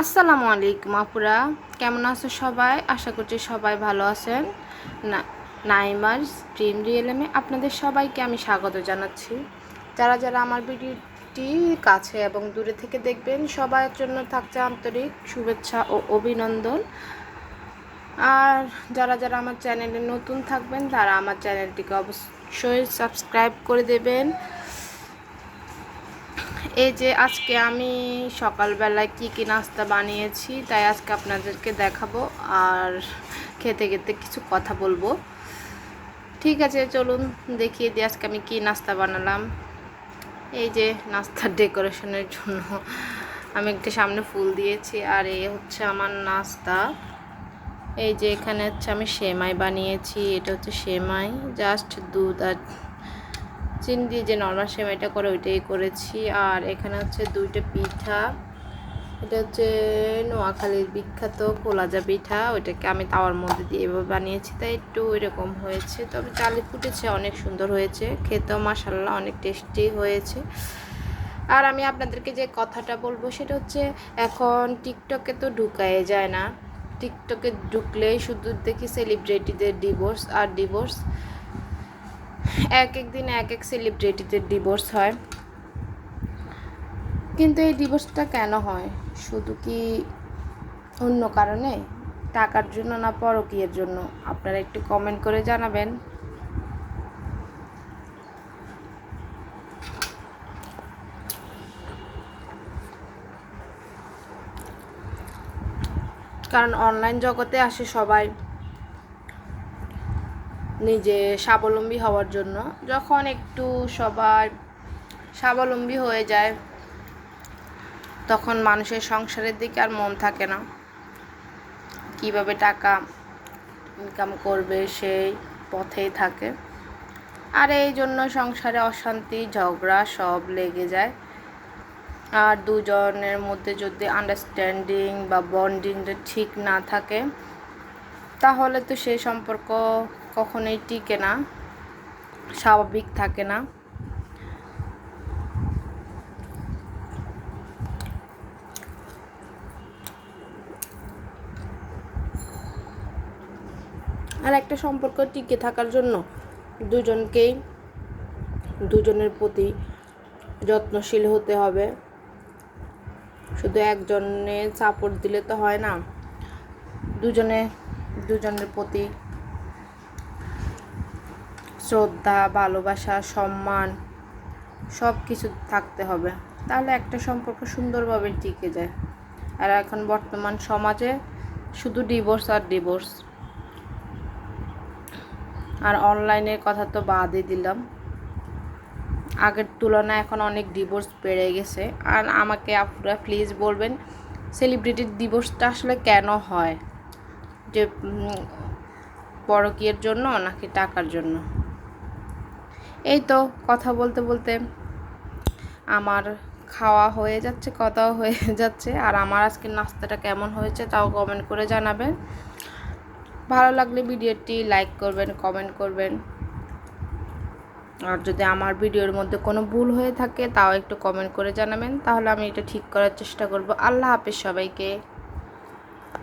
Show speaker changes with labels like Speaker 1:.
Speaker 1: আসসালামু আলাইকুম, আপুরা। কেমন আছো সবাই? আশা করছি সবাই ভালো আছেন। না, নাইমার ড্রিম রিয়েলমে আপনাদের সবাইকে আমি স্বাগত জানাচ্ছি। যারা যারা আমার ভিডিওটি কাছে এবং দূরে থেকে দেখবেন, সবার জন্য থাকছে আন্তরিক শুভেচ্ছা ও অভিনন্দন। আর যারা যারা আমার চ্যানেলে নতুন থাকবেন, তারা আমার চ্যানেলটিকে অবশ্যই সাবস্ক্রাইব করে দেবেন। এই যে আজকে আমি সকালবেলায় কি কি নাস্তা বানিয়েছি, তাই আজকে আপনাদেরকে দেখাবো আর খেতে খেতে কিছু কথা বলব। ঠিক আছে, চলুন দেখিয়ে দিই আজকে আমি কি নাস্তা বানালাম। এই যে নাস্তার ডেকোরেশনের জন্য আমি একটা সামনে ফুল দিয়েছি আর এ হচ্ছে আমার নাস্তা। এই যে এখানে হচ্ছে আমি সেমাই বানিয়েছি, এটা হচ্ছে সেমাই, জাস্ট দুধ আর চিনি দিয়ে যে নর্মাল সেমাইটা করে ওইটাই করেছি। আর এখানে হচ্ছে দুইটা পিঠা। এটা হচ্ছে নোয়াখালীর বিখ্যাত কোলাজা পিঠা। ওইটাকে আমি তাওয়ার মধ্যে দিয়ে এভাবে বানিয়েছি, তাই একটু এরকম হয়েছে। তবে চালি ফুটেছে, অনেক সুন্দর হয়েছে। খেতেও মাসাল্লাহ অনেক টেস্টি হয়েছে। আর আমি আপনাদেরকে যে কথাটা বলব, সেটা হচ্ছে এখন টিকটকে তো ঢুকায় যায় না। টিকটকে ঢুকলেই শুধু দেখি সেলিব্রিটিদের ডিভোর্স আর ডিভোর্স এক এক দিন এক এক সেলিব্রিটিদের ডিভোর্স হয়। কিন্তু এই ডিভোর্সটা কেন হয়? শুধু কি অন্য কারণে? টাকার জন্য না পরকীয়ের জন্য? আপনারা একটু কমেন্ট করে জানাবেন। কারণ অনলাইন জগতে আসে সবাই। নিজে স্বাবলম্বী হওয়ার জন্য। যখন একটু সবার স্বাবলম্বী হয়ে যায়, তখন মানুষের সংসারের দিকে আর মন থাকে না। কীভাবে টাকা ইনকাম করবে সেই পথেই থাকে। আর এই জন্য সংসারে অশান্তি, ঝগড়া সব লেগে যায়। আর দুজনের মধ্যে যদি আন্ডারস্ট্যান্ডিং বা বন্ডিংটা ঠিক না থাকে, তাহলে তো সেই সম্পর্ক কখনোই টিকে না, স্বাভাবিক থাকে না। আর একটা সম্পর্ক টিকে থাকার জন্য দুজনকেই, দুজনের প্রতি যত্নশীল হতে হবে। শুধু একজনে সাপোর্ট দিলে তো হয় না। দুজনে, দুজনের প্রতি শ্রদ্ধা, ভালোবাসা, সম্মান সব কিছু থাকতে হবে। তাহলে একটা সম্পর্ক সুন্দরভাবে টিকে যায়। আর এখন বর্তমান সমাজে শুধু ডিভোর্স আর ডিভোর্স আর অনলাইনের কথা তো বাদই দিলাম। আগের তুলনায় এখন অনেক ডিভোর্স বেড়ে গেছে। আর আমাকে আপনারা প্লিজ বলবেন সেলিব্রিটির ডিভোর্সটা আসলে কেন হয়? যে পরকীয়ের জন্য নাকি টাকার জন্য? এই তো কথা বলতে বলতে আমার খাওয়া হয়ে যাচ্ছে কথাও হয়ে যাচ্ছে। আর আমার আজকের নাস্তাটা কেমন হয়েছে তাও কমেন্ট করে জানাবেন। ভালো লাগলে ভিডিওটি লাইক করবেন কমেন্ট করবেন। আর যদি আমার ভিডিওর মধ্যে কোনো ভুল হয়ে থাকে তাও একটু কমেন্ট করে জানাবেন। তাহলে আমি এটা ঠিক করার চেষ্টা করব। আল্লাহ হাফেজ সবাইকে।